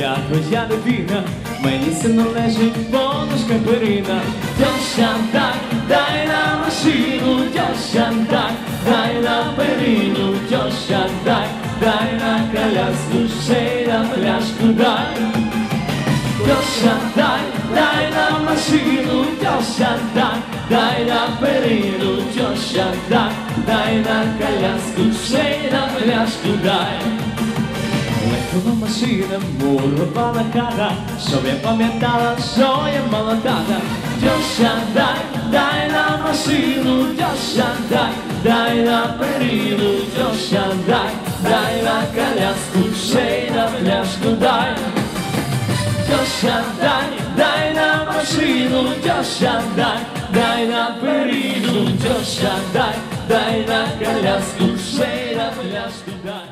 я твоя дитина, мені це належить подушка перина. Тьоща, дай, на машину, тьоща, дай, на перину, тьоща, дай, на коляску, ще й на пляшку дай. Тьоща, дай, на машину, тьоща, дай, на перину, тьоща, дай, на коляску, ще й на пляшку дай. Легкова машина, мурова хата, щоб я пам'ятала, що я мала тата. Тьоща, дай, дай на машину, тьоща, дай, дай на перину, тьоща, дай, дай на коляску, ще й на пляшку дай. Тьоща, дай, дай на машину, тьоща, дай, дай на перину, тьоща, дай, дай на коляску, ще й на пляшку дай.